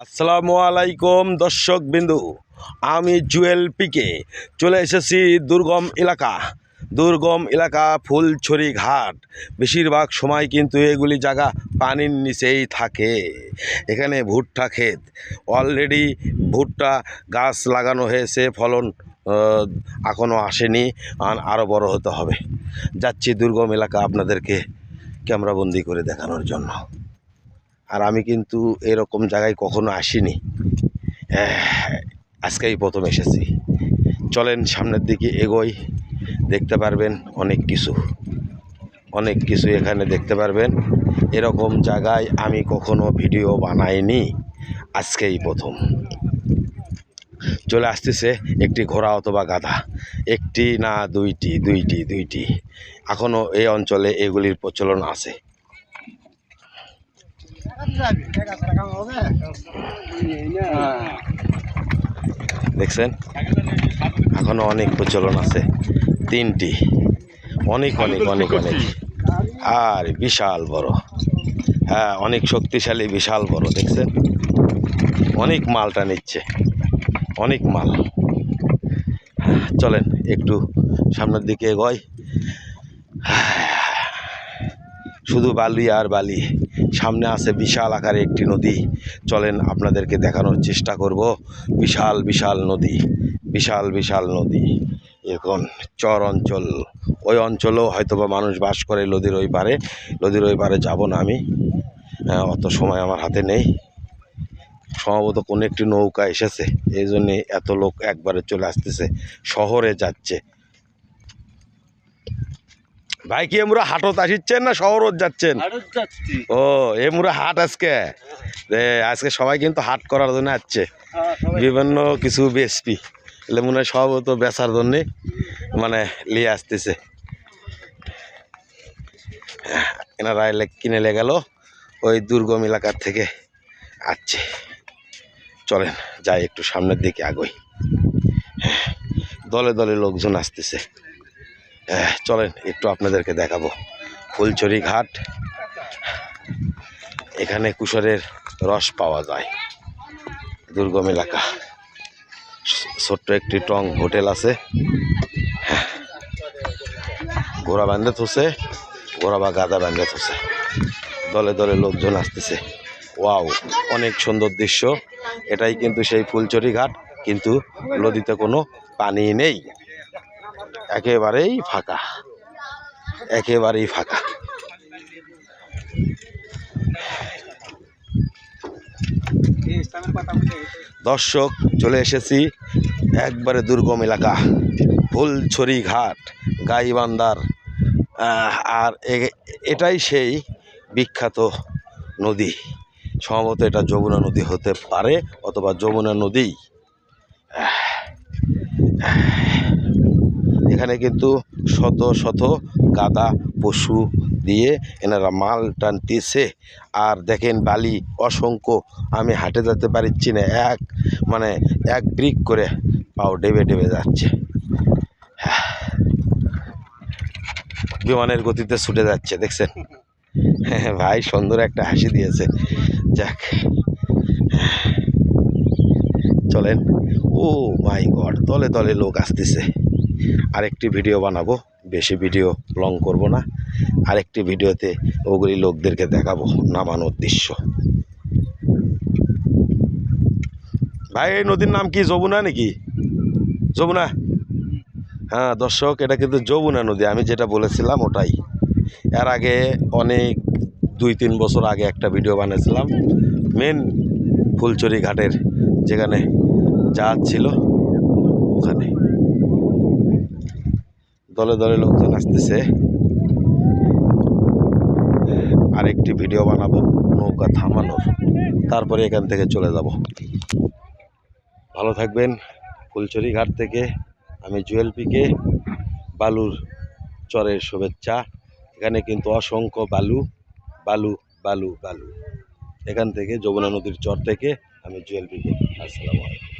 আসসালামু আলাইকুম দর্শক বিন্দু। আমি জুয়েল পিকে। চলে এসেছি দুর্গম এলাকা। দুর্গম এলাকা ফুলছড়ি ঘাট। বেশিরভাগ সময় কিন্তু এগুলি জায়গা পানির নিচেই থাকে। এখানে ভুট্টা ক্ষেত। অলরেডি ভুট্টা গাছ লাগানো হয়েছে, ফলন এখনও আসেনি। আর- আরও বড় হতে হবে। যাচ্ছি দুর্গম এলাকা আপনাদেরকে ক্যামেরাবন্দি করে দেখানোর জন্য। আর আমি কিন্তু এরকম জায়গায় কখনো আসিনি। আজকেই প্রথম এসেছি। চলেন সামনের দিকে এগোই। দেখতে পারবেন অনেক কিছু। অনেক কিছু এখানে দেখতে পারবেন। এরকম জায়গায় আমি কখনো ভিডিও বানাইনি। আজকেই প্রথম। চলে আসতেছে একটি ঘোড়া অথবা গাধা। একটি না দুইটি দুইটি দুইটি। এখনও এই অঞ্চলে এগুলির প্রচলন আছে। দেখছেন? এখনও অনেক প্রচলন আছে। তিনটি। অনেক অনেক অনেক অনেক। আর, বিশাল বড়। হ্যাঁ অনেক শক্তিশালী, বিশাল বড়, দেখছেন? অনেক মালটা নিচ্ছে। অনেক মাল। চলেন, একটু সামনের দিকে এগোয় শুধু বালি আর বালি। সামনে আছে বিশাল আকারে একটি নদী। চলেন আপনাদেরকে দেখানোর চেষ্টা করব। বিশাল বিশাল নদী বিশাল বিশাল নদী। এখন চর অঞ্চল ওই অঞ্চলেও হয়তোবা মানুষ বাস করে নদীর ওই পারে। নদীর ওই পারে যাব না আমি। হ্যাঁ, অত সময় আমার হাতে নেই। সম্ভবত কোনো একটি নৌকা এসেছে। এই জন্যে এত লোক একবারে চলে আসতেছে। শহরে যাচ্ছে। ভাই কি এমরা হাটত আসিচ্ছেন না শহরত যাচ্ছেন? ও এমরা হাট আজকে? আজকে সবাই কিন্তু হাট করার জন্য আসছে। বিভিন্ন কিছু বেসপি। এলে মনে হয় সব তো বেচার জন্যে মানে নিয়ে আসতেছে। এনারা এলে কিনে লে গেল ওই দুর্গম এলাকার থেকে আসছে। চলেন যাই একটু সামনের দিকে আগই। দলে দলে লোকজন আসতেছে। চলেন, একটু আপনাদেরকে দেখাবো। ফুলছড়ি ঘাট, এখানে কুশরের রস পাওয়া যায়, দুর্গম এলাকা। ছোট্ট একটি টং হোটেল আছে। হ্যাঁ। ঘোড়া বান্ধে থুসে ঘোড়া বা গাদা বান্ধে থুসে দলে দলে লোকজন আসতেছে। ওয়াও, অনেক সুন্দর দৃশ্য। এটাই কিন্তু সেই ফুলচরি ঘাট, কিন্তু নদীতে কোনো পানি নেই। একেবারেই ফাঁকা। একেবারেই ফাঁকা। দর্শক, চলে এসেছি একবারে দুর্গম এলাকা, ফুলছড়ি ঘাট গাইবান্দার আর এটাই সেই বিখ্যাত নদী। সম্ভবত এটা যমুনা নদী হতে পারে অথবা যমুনা নদী। এখানে কিন্তু শত শত গাদা পশু দিয়ে এনারা মাল টানতেছে। আর দেখেন বালি অসংখ্য। আমি হাঁটে যেতে পারছি না। এক মানে এক ব্রিক করে পাও ডেবে ডেবে যাচ্ছে। বিমানের গতিতে ছুটে যাচ্ছে, দেখছেন? হ্যাঁ ভাই সুন্দর একটা হাসি দিয়েছে। যাক। চলেন। ও মাই গড, তলে তলে লোক আসতেছে। আরেকটি ভিডিও বানাবো। বেশি ভিডিও লং করব না। আরেকটি ভিডিওতে ওগুলি লোকদেরকে দেখাবো। নামানোর দৃশ্য। ভাই, এই নদীর নাম কি যমুনা নাকি? যমুনা? হ্যাঁ দর্শক, এটা কিন্তু যমুনা নদী। আমি যেটা বলেছিলাম ওটাই। এর আগে অনেক দুই, তিন বছর আগে একটা ভিডিও বানিয়েছিলাম। মেন ফুলচুরি ঘাটের, যেখানে জাহাজ ছিল, ওখানে। দলে দলে লোকজন আসতেছে। আরেকটি ভিডিও বানাবো, নৌকা থামানোর। তারপরে এখান থেকে চলে যাব। ভালো থাকবেন। ফুলচুরি ঘাট থেকে আমি জুয়েল পিকে, বালুর চরের শুভেচ্ছা। এখানে কিন্তু অসংখ্য বালু বালু বালু বালু। এখান থেকে যমুনা নদীর চর থেকে আমি জুয়েল পিকে। আসসালামু আলাইকুম।